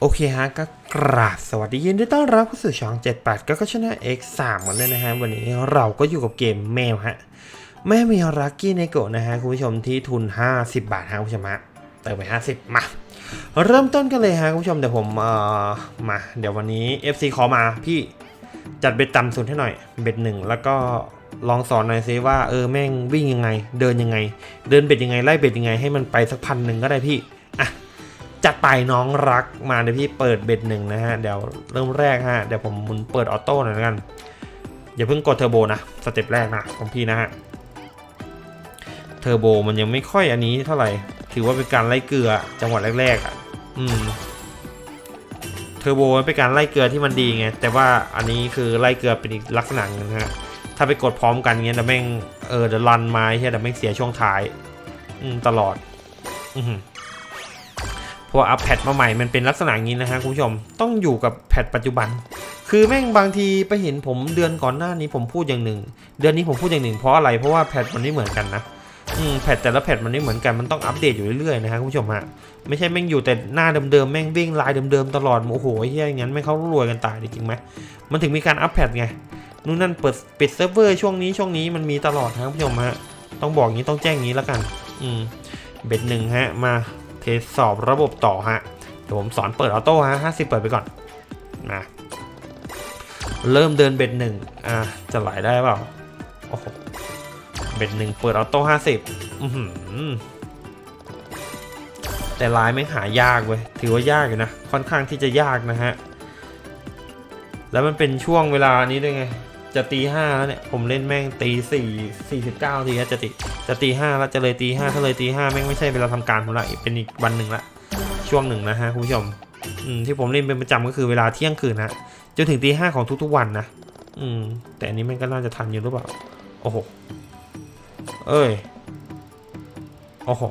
โอเคฮะก็กราบสวัสดียินดีต้อนรับเข้าสู่ช่อง 78 ก็ก็ชนะ X3 กันเลยนะฮะ วันนี้เราก็อยู่กับเกมแมวฮะ แม่มีรักกี้ในโกะนะฮะ คุณผู้ชมที่ทุน 50 บาทฮะคุณผู้ชมฮะเติมไป 50 มา เริ่มต้นกันเลยฮะคุณผู้ชมเดี๋ยวผมเอ่อมา เดี๋ยววันนี้ FC ขอมาพี่ จัดเบ็ดต่ำสุดให้หน่อย เบ็ดหนึ่งแล้วก็ลองสอนหน่อยซิว่าเออแม่งวิ่งยังไง เดินยังไง เดินเบ็ดยังไงไล่เบ็ดยังไงให้มันไปสักพันหนึ่งก็ได้พี่อะจัดไปน้องรักมาเดี๋ยพี่เปิดเบ็ดหนึ่งนะฮะเดี๋ยวเริ่มแรกฮะเดี๋ยวผมหมุนเปิดออโต้หน่อยกันอย่าเพิ่งกดเทอร์โบนะสเต็ปแรกนะของพี่นะฮะเทอร์โบมันยังไม่ค่อยอันนี้เท่าไหร่ถือว่าเป็นการไล่เกลือจังหวะแรกๆอะอืม อร์โบเป็นการไล่เกลือที่มันดีไง แต่ว่าอันนี้คือไล่เกลือเป็นอีกลักษณะนึงนะฮะ ถ้าไปกดพร้อมกันเงี้ยเดี๋ยวแม่งเออเดี๋ยวรันไมาใช่เดี๋ยวแม่งเสียช่วงท้ายอืมตลอด อือหือพออัปแพทมาใหม่มันเป็นลักษณะนี้นะฮะคุณผู้ชมต้องอยู่กับแพทปัจจุบัน คือแม่งบางทีไปเห็นผมเดือนก่อนหน้านี้ผมพูดอย่างหนึ่ง เดือนนี้ผมพูดอย่างหนึ่งเพราะอะไรเพราะว่าแพทมันไม่เหมือนกันนะ แพทแต่ละแพทมันไม่เหมือนกันมันต้องอัปเดตอยู่เรื่อยๆนะฮะคุณผู้ชมฮะไม่ใช่แม่งอยู่แต่หน้าเดิมๆแม่งวิ่งลายเดิมๆตลอดโอ้โหเฮียอย่างนั้นแม่งเขารวยกันตายจริงไหมมันถึงมีการอัปแพทไงนู่นนั่นเปิดปิดเซิร์ฟเวอร์ช่วงนี้ช่วงนี้มันมีตลอดนะคุณผู้ชมฮะต้องบอกงี้ต้องแจ้งงี้แล้วกัน อืมเบ็ดหนึ่งฮะมาเทสสอบระบบต่อฮะเดี๋ยวผมสอนเปิดออโต้ฮะห้าสิบเปิดไปก่อนนะเริ่มเดินเบ็ดหนึ่งอ่าจะไหลได้เปล่าโอ้โห เบ็ดหนึ่งเปิดออโต้ห้าสิบแต่ลายไม่หายากเว้ย ถือว่ายากอยู่นะ ค่อนข้างที่จะยากนะฮะ แล้วมันเป็นช่วงเวลานี้ด้วยไง จะตีห้าแล้วเนี่ย ผมเล่นแม่งตีสี่สี่สิบเก้าทีแล้วจะตีจะตีห้าแล้วจะเลยตีห้าถ้าเลยตีห้าแม่งไม่ใช่เวลาทำการผมละเป็นอีกวันหนึ่งละ ช่วงหนึ่งนะฮะคุณผู้ชมอืมที่ผมเล่นเป็นประจำก็คือเวลาเที่ยงคืนนะจนถึงตีห้าของทุกๆวันนะ อืม แต่อันนี้แม่งก็น่าจะทันอยู่หรือเปล่า โอ้โห เอ้ย โอ้โห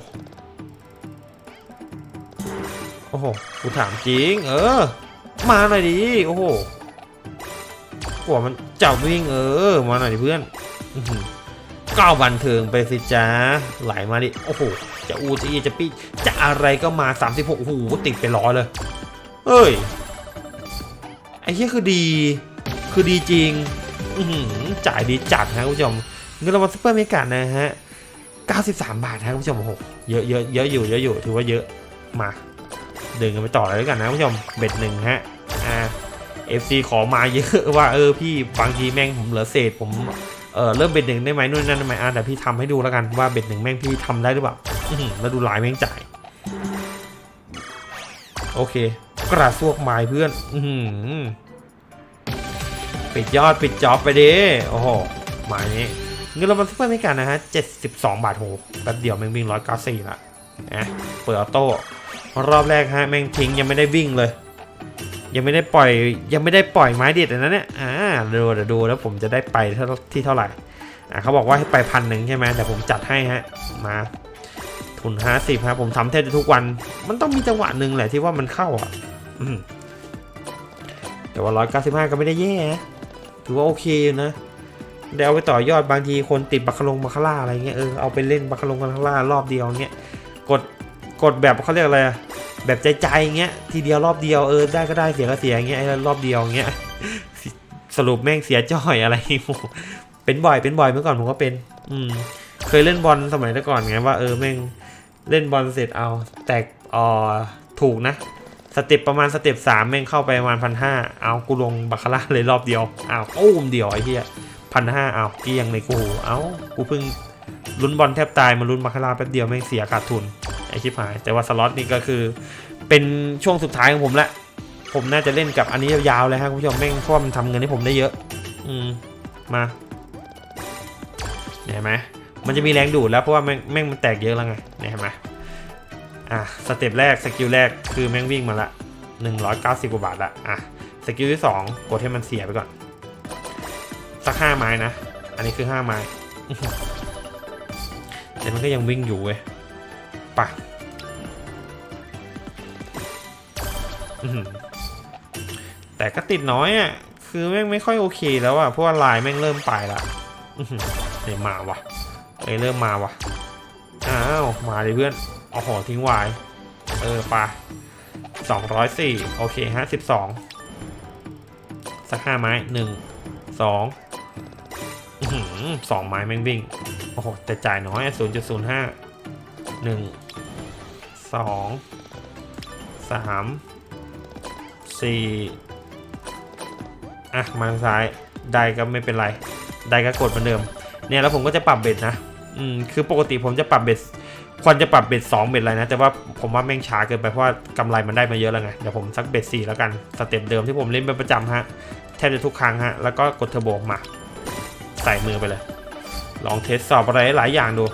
โอ้โห กูถามจริง เออ มาหน่อยดิ โอ้โหกว่ามันเจ้าวิ่งเออ มาหน่อยดิเพื่อนก้าวบันเทิงไปสิจ้าไหลมาดิ โอ้โห จะอูจะอีจะปี้จะอะไรก็มา 36โอ้โหติดไปร้อยเลย เอ้ย ไอ้เหี้ยคือดี คือดีจริง อืจ่ายดีจัดนะคุณผู้ชม เงินรางวัลซุปเปอร์เมกานะฮะ 93 บาทนะคุณผู้ชมโอ้โหเยอะเยอะเยอะอยู่เยอะอยู่ถือว่าเยอะมาเดินกันไปต่อเลยแล้วกันนะคุณผู้ชมเบ็ดหนึ่งฮะอ่า FC ขอมาเยอะว่าเออพี่บางทีแม่งผมเหลือเศษผมเออเริ่มเบ็ดหนึ่งได้ไหมนู่นนั่นได้ไหมอะแต่พี่ทำให้ดูแล้วกันว่าเบ็ดหนึ่งแม่งพี่ทำได้หรือเปล่าแล้วดูลายแม่งจ่ายโอเค กระซวกไม้เพื่อน อืปิดยอดปิดจ็อบไปดิโอ้โหหมายนี้ เงินรางวัลซุปเปอร์เมกานะฮะ72บาทโหแป๊บเดียวแม่งวิ่ง194ละนะเปิดออโต้รอบแรกฮะแม่งทิ้งยังไม่ได้วิ่งเลย ยังไม่ได้ปล่อยยังไม่ได้ปล่อยไม้เด็ดนนั้นเนี่ยอ่าดูเดี๋ยวดูแล้วผมจะได้ไปเท่าที่เท่าไหร่อ่าเขาบอกว่าให้ไปพันหนึ่งใช่ไหมแต่ผมจัดให้ฮะมาทุนห้าสิบครับผมทำแทบจะทุกวัน มันต้องมีจังหวะหนึ่งแหละที่ว่ามันเข้าอะแต่ว่าร้อยเก้าสิบห้าก็ไม่ได้แย่ถือว่าโอเคอยู่นะ เดี๋ยวเอาไปต่อยอดบางทีคนติดบัคคาลงบัคคาร่าอะไรเงี้ยเออเอาไปเล่นบัคคาลงบัคคาร่ารอบเดียวเงี้ยกดกดแบบเขาเรียกอะไรแบบใจใจเงี้ยทีเดียวรอบเดียวเออได้ก็ได้เสียก็เสียอย่างเงี้ยไอ้รอบเดียวเงี้ยสรุปแม่งเสียจ้อยอะไรเป็นบ่อยเป็นบ่อยเมื่อก่อนผมก็เป็น อืม เคยเล่นบอลสมัยแต่ก่อนไงว่าเออแม่งเล่นบอลเสร็จเอา แตกออถูกนะสเต็ปประมาณสเต็ปสามแม่งเข้าไปประมาณพันห้าเอากูลงบัคาร่าเลยรอบเดียวอ้าวอุ้มเดียวไอ้เหี้ย พันห้าเอาเกี้ยงเลยกูเอ้ากูเพิ่งลุ้นบอลแทบตายมาลุ้นบัคาราแป๊บเดียวแม่งเสียขาดทุนไอชิบหาย แต่ว่าสล็อตนี่ก็คือ เป็นช่วงสุดท้ายของผมละผมน่าจะเล่นกับอันนี้ยาวๆเลยครับคุณผู้ชมแม่งเพราะว่ามันทำเงินให้ผมได้เยอะ อืมมาเห็นไหมมันจะมีแรงดูดแล้วเพราะว่าแม่งแม่งมันแตกเยอะแล้วไงเห็นไหมอะสเต็ปแรกสกิลแรกคือแม่งวิ่งมาละ190กว่าบาทละอะสกิลที่สองกดให้มันเสียไปก่อน สักห้าไม้นะ อันนี้คือห้าไม้แต่มันก็ยังวิ่งอยู่เว้ยปะอื้อหือแต่ก็ติดน้อยอะคคือแม่งไม่ค่อยโอเคแล้วอะเพราะว่าลายแม่งเริ่มไปละอื้อหือเดี๋ยวมาวะเอ้ยเริ่มมาวะอ้าว มาเลยเพื่อนเอาหอทิ้งไว้เออไปสองร้อยสี่โอเคฮะสิบสองสักห้าไม้หนึ่งสองอื้อหือ สองไม้แม่งวิ่ง โอ้โห แต่จ่ายน้อยศูนย์จุดศูนย์ห้าหนึ่งสองสามสี่อะ มาทางซ้าย ได้ก็ไม่เป็นไร ได้ก็กดเหมือนเดิม เนี่ยแล้วผมก็จะปรับเบ็ดนะ อืม คือปกติผมจะปรับเบ็ดควรจะปรับเบ็ดสองเบ็ดอะไรนะ แต่ว่าผมว่าแม่งช้าเกินไปเพราะว่ากำไรมันได้มาเยอะแล้วไง เดี๋ยวผมสักเบ็ดสี่แล้วกัน สเต็ปเดิมที่ผมเล่นเป็นประจำฮะ แทบจะทุกครั้งฮะ แล้วก็กดเทอร์โบมา ใส่มือไปเลย ลองเทสสอบอะไรหลายอย่างดู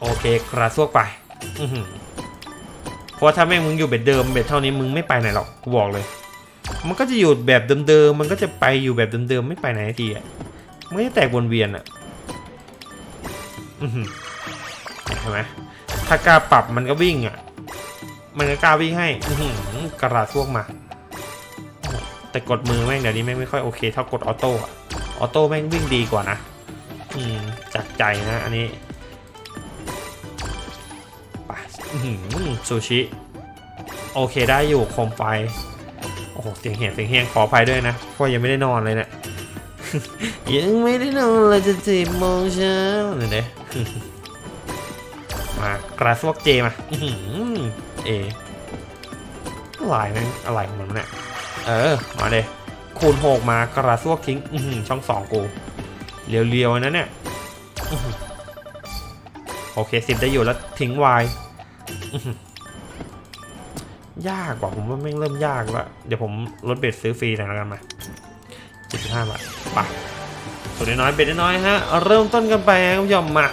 โอเคกระซวกไปอือหือเพราะถ้าแม่งมึงอยู่เบ็ดเดิมเบ็ดเท่านี้มึงไม่ไปไหนหรอกกูบอกเลย มันก็จะอยู่แบบเดิมๆมันก็จะไปอยู่แบบเดิมๆไม่ไปไหนทีอะมันจะแตกวนเวียนอะอือหือเห็นไหมถ้ากล้าปรับมันก็วิ่งอะ มันก็กล้าวิ่งให้อือหือกระดาษพวกมา แต่กดมือแม่งเดี๋ยวนี้แม่งไม่ค่อยโอเคเท่ากดออโต้อะออโต้แม่งวิ่งดีกว่านะ อืมจากใจนะอันนี้ปอื้อหือซูชิ โอเคได้อยู่โคมไฟ โอ้โหเสียงเหียเสียงเฮียงขออภัยด้วยนะเพราะยังไม่ได้นอนเลยเนะี่ยยังไม่ได้นอนเลยจะสิบโมงเช้าเนี่ยเด้มากระซวกเจมาอื้อหือเออะไรแม่งอะไรของมันเนี่ย เออ มาเลยคูณหกมากระซวกทิ้ง อืช่องสองกูเรียวๆนะเนี่ยโอเคสิบได้อยู่แล้วทิ้งวายยากกว่าผมว่าแม่งเริ่มยากแล้วเดี๋ยวผมลดเบ็ดซื้อฟรีหน่อยแล้วกันมาเจ็ดสิบห้าบาทไปส่วนน้อยเบ็ดน้อยฮะ เริ่มต้นกันไปครับคุณผู้ชมมา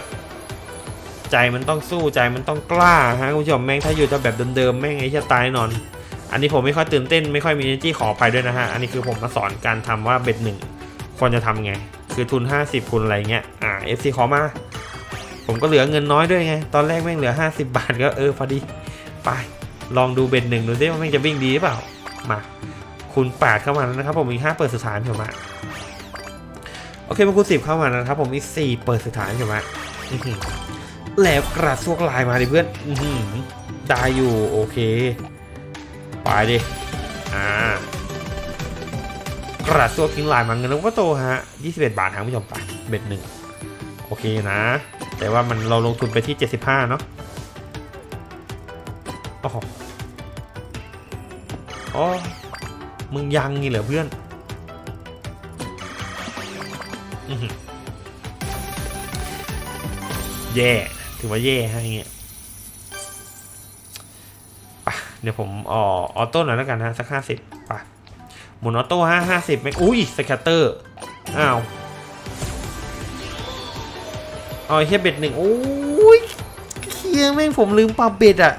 ใจมันต้องสู้ใจมันต้องกล้าฮะคุณผู้ชมแม่งถ้าอยู่แต่แบบเดิมๆแม่งไอ้จะตายนอน อันนี้ผมไม่ค่อยตื่นเต้นไม่ค่อยมี energy ขอไปด้วยนะฮะ อันนี้คือผมมาสอนการทำว่าเบ็ดหนึ่งควรจะทำไง คือทุน 50คุณอะไรเงี้ย อ่า FC ขอมา ผมก็เหลือเงินน้อยด้วยไง ตอนแรกแม่งเหลือ 50 บาทก็เออพอดี ไป ลองดูเบ็ดหนึ่งดูซิว่าแม่งจะวิ่งดีหรือเปล่า มาคูณ8เข้ามาแล้วนะครับผมมี5เปิดสุดท้ายผมมาโอเคมาคูณ10เข้ามาแล้วนะครับผมมี4เปิดสุดท้ายผมมาอื้อหือแล้วกระซวกลายมาดิเพื่อนอได้อยู่โอเค ไปดิ อ่ากระซวกทิ้งลายมันเงินเราก็โตฮะ 21 บาททางผู้ชมไปเบ็ดหนึ่งโอเคนะ แต่ว่ามันเราลงทุนไปที่ 75 เนาะโอ้โหอ๋อมึงยังนี่เหรอเพื่อนอื้อหือแย่ ถือว่าแย่ฮะอย่างเงี้ย เดี๋ยวผมออออโต้หน่อยแล้วกันนะสักห้าสิบป่ะหมุนออโต้ห้าห้าสิบไม่อุ้ยสแคตเตอร์อ้าวเอาไอ้เฮียเบ็ดหนึ่งโอ้ยเฮียแม่งผมลืมปรับเบ็ดอะ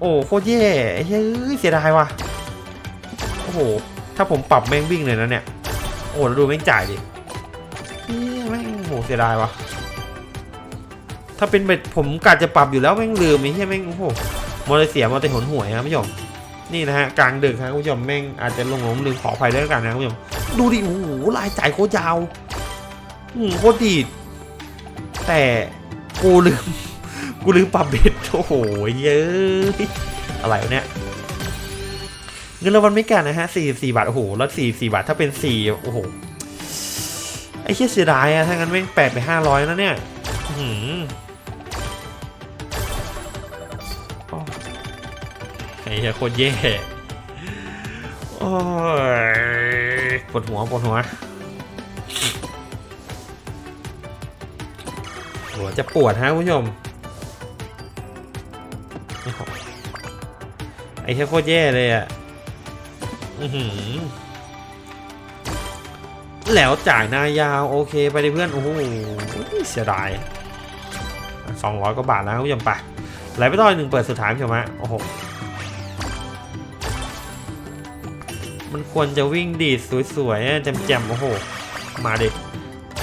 โอ้โคตรแย่เฮ้ยเสียดายว่ะโอ้โหถ้าผมปรับแม่งวิ่งเลยนะเนี่ยโอ้ดูแม่งจ่ายดิเฮียแม่งโหเสียดายว่ะถ้าเป็นเบ็ดผมกะจะปรับอยู่แล้วแม่งลืมไอ้เฮียแม่งโอ้โห มอเตอร์เสียมอเตอร์หนหวยครับผู้ชมนี่นะฮะกลางดึกครับผู้ชมแม่งอาจจะลงหลงลืมขออภัยด้วยกันนะผู้ชมดูดิโอ้โหลายจ่ายโคตรยาวอืมโคตรดีดแต่กูลืมกูลืมปรับเบ็ดโอ้โหเย้ยอะไรเนี่ยเงินรางวัลไม่กันนะฮะสี่สี่บาทโอ้โหแล้วสี่สี่บาทถ้าเป็นสี่โอ้โหไอ้เชี่ยเสียดายอะถ้างั้นแม่งแปดไปห้าร้อยนะเนี่ยอื้อหือ ไอ้เหี้ยโคตรแย่โอ้ยปวดหัวปวดหัวหัวจะปวดฮะคุณผู้ชมไอ้เหี้ยโคตรแย่เลยอะแล้วจ่ายหน้ายาว โอเคไปดิเพื่อน โอ้โหเสียดายสองร้อยกว่าบาทแล้วคุณผู้ชมไปไหลไปต่อหนึ่งเปิดสุดท้ายคุณผู้ชมฮะโอ้โห มันควรจะวิ่งดีดสวยๆแจ่มๆโอ้โห มาเดิป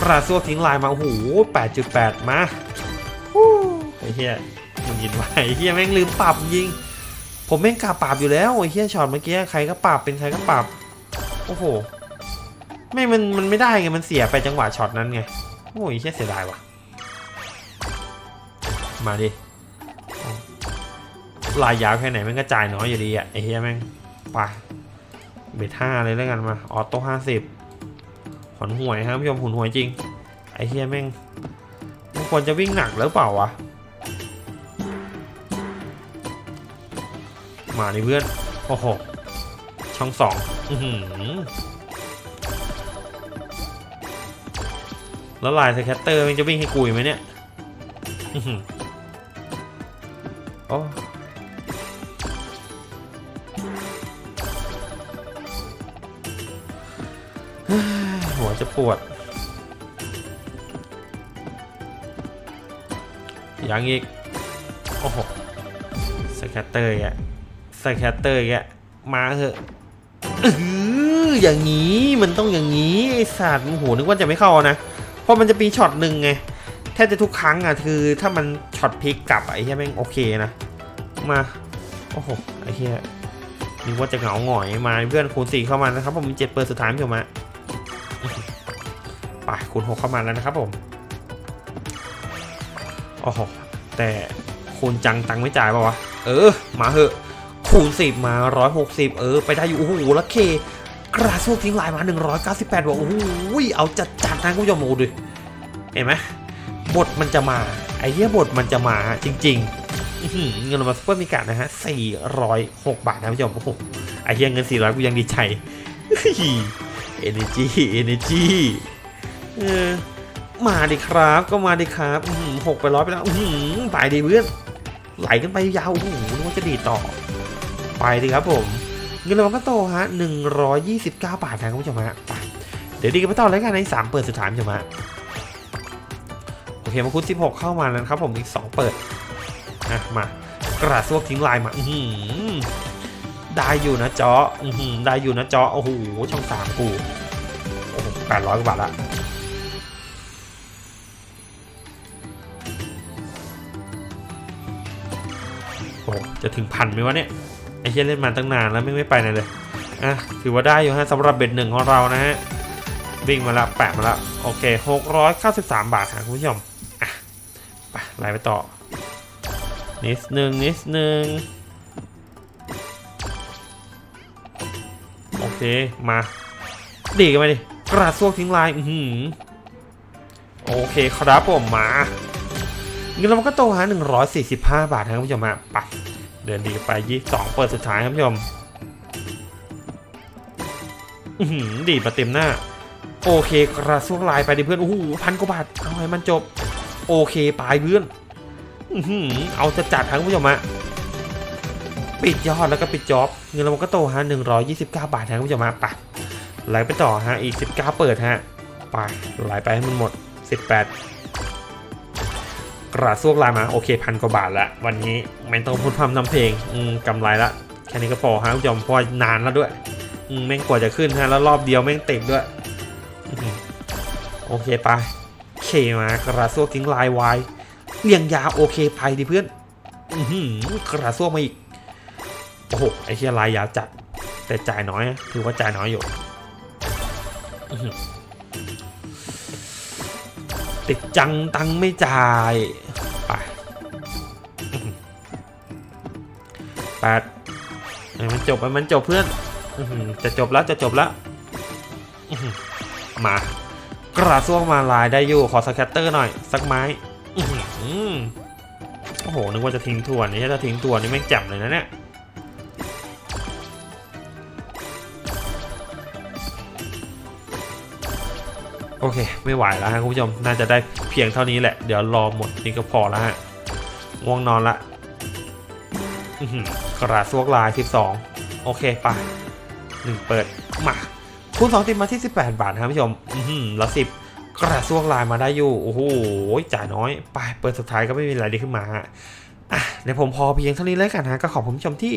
ราซัวทิ้งลายมาโอ้โห8.8มาฮู้ไอ้เหี้ยมันยินไว้เหี้ยแม่งลืมปรับยิง ผมแม่งกาปราบอยู่แล้วไอ้เฮียช็อตเมื่อกี้ใครก็ปราบเป็นใครก็ปราบโอ้โหไม่มันมันไม่ได้ไงมันเสียไปจังหวะช็อตนั้นไงโอ้ยเฮียเสียดายว่ะมาดิลายยาวแค่ไหนแม่งก็จ่ายน้อยอยู่ดีอะไอ้เฮียแม่งไป เบ็ดห้าเลยแล้วกันมา ออโต้ห้าสิบหอนหวยครับผู้ชมหุนหวยจริง ไอ้เฮียแม่งมันควรจะวิ่งหนักแล้วเปล่าวะ มาดิเพื่อน โอ้โห ช่องสองแล้วลายสแคตเตอร์มันจะวิ่งให้กูอยู่ไหมเนี่ย หัวจะปวด ยังอีก โอ้โหสแคตเตอร์แกสแคตเตอร์แกมาเถอะอย่างนี้มันต้องอย่างนี้ไอสัตว์โอ้โหนึกว่าจะไม่เข้านะ เพราะมันจะมีช็อตหนึ่งไงแทบจะทุกครั้งอะคือถ้ามันช็อตพลิกกลับไอ้เหี้ยแม่งโอเคนะ มา โอ้โหไอ้เหี้ยนึกว่าจะเหงาหงอยมาเพื่อนคูณสี่เข้ามานะครับผมมีเจ็ดเปิดสุดท้ายพี่ผมมา ไปคูณหกเข้ามาแล้วนะครับผมโอ้โหแต่คูณจังตังไม่จ่ายป่าวะ เออ มาเหอะ คูณสิบมาร้อยหกสิบเออ ไปได้อยู่ โอ้โหแล้วเค กระซวกทิ้งลายมาหนึ่งร้อยเก้าสิบแปดบอกโอ้โหเอาจัดจัดๆนะคุณผู้ชมโอ้โหดูเห็นไหมบทมันจะมา ไอ้เหี้ยบทมันจะมาจริง ๆเงินรางวัลซุปเปอร์มีการนะฮะสี่ร้อยหกบาทนะคุณผู้ชมโอ้โหไอ้เหี้ยเงินสี่ร้อยกูยังดีใจเอเนจีเอเนจี เออมาดิครับ ก็มาดิครับหกไปร้อยไปแล้วอื้อหือไปดิเพื่อนไหลกันไปยาวโอ้โหนึกว่าจะดีต่อ ไปดิครับผมเงินรางวัลก็โตฮะ129 บาทนะคุณผู้ชมฮะเดี๋ยวดีกันไปต่อแล้วกันใน3เปิดสุดท้ายคุณผู้ชมฮะโอเคมาคุณ16 เข้ามาแล้วนครับผมอีก 2 เปิดอะมากระซวกทิ้งลายมาอืได้อยู่นะจออื้อหือได้อยู่นะจอโอ้โหช่องสามกูโอ้โหแปดร้อยกว่าบาทละ จะถึงพันไหมวะเนี่ยไอ้เชี่ยเล่นมาตั้งนานแล้วไม่ไม่ไปไหนเลยอะถือว่าได้อยู่ฮะสำหรับเบ็ดหนึ่งของเรานะฮะวิ่งมาละแปะมาละโอเคหกร้อยเก้าสิบสามบาทค่ะคุณผู้ชมอะไปไล่ไปต่อนิดนึงนิดนึงโอเคมาดีกันไปดิกระซวกทิ้งลาย อือหือโอเคครับผมมาเงินเรางวัลก็โตฮะ145บาทครับคุณผู้ชมฮะไป เดินดีไป22เปิดสุดท้ายครับผู้ชมดีมาเต็มหน้า โอเคกระซวกลายไปดิเพื่อนโอ้โหพันกว่าบาทเอาให้มันจบ โอเคไปเพื่อนอือหือเอาจะจัดครับคุณผู้ชมฮะปิดยอดแล้วก็ปิดจ็อบเงินรางวัลก็โตฮะ129บเก้าบาทครับคุณผู้ชมฮะไปไหลไปต่อฮะอีก19เก้าเปิดฮะไปไหลไปให้มันหมด18 กระซวกลายมาโอเคพันกว่าบาทละวันนี้ไม่ต้องพูดพร่ำทำเพลงอืมกำไรละแค่นี้ก็พอฮะคุณผู้ชมเพราะนานแล้วด้วยอืมแม่งกว่าจะขึ้นฮะแล้วรอบเดียวแม่งเติดด้วยโอเคไปเคมากระซวกทิ้งลายวายเรียงยาโอเคไปดิเพื่อนอืกระซวกมาอีกโอ้โหไอ้เชี่ยลายยาวจัดแต่จ่ายน้อยถือว่าจ่ายน้อยอยู่ติดจังตังไม่จ่าย แปดให้มันจบมันจบเพื่อนจะจบแล้วจะจบแล้วมากระซวกมาลายได้อยู่ขอสแคตเตอร์หน่อย สักไม้อโอ้โห นึกว่าจะทิ้งทวนนี่ถ้าทิ้งทวนนี่แม่จ่มเลยนะเนี่ยโอเค ไม่ไหวแล้วฮะคุณผู้ชม น่าจะได้เพียงเท่านี้แหละ เดี๋ยวรอหมดนี่ก็พอแล้วฮะง่วงนอนละ กระซวกลาย 12 โอเคไปหนึ่งเปิดมาคูณสองติดมาที่ 18 บาทครับผู้ชมแล้วสิบกระซวกลายมาได้อยู่โอ้โหจ่ายน้อยไปเปิดสุดท้ายก็ไม่มีอะไรดีขึ้นมาอะเดี๋ยวผมพอเพียงเท่านี้แล้วกันฮะก็ขอบคุณผู้ชมที่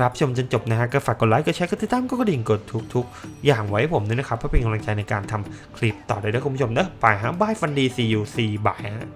รับชมจนจบนะฮะก็ฝากกดไลค์กดแชร์กดติดตามกดกระดิ่งกดทุกๆ อย่างไว้ให้ผมด้วยนะครับเพื่อเป็นกำลังใจในการทำคลิปต่อได้ด้วยคุณผู้ชมเด้อไปฮะบายฟันดีซียูซีบายฮะ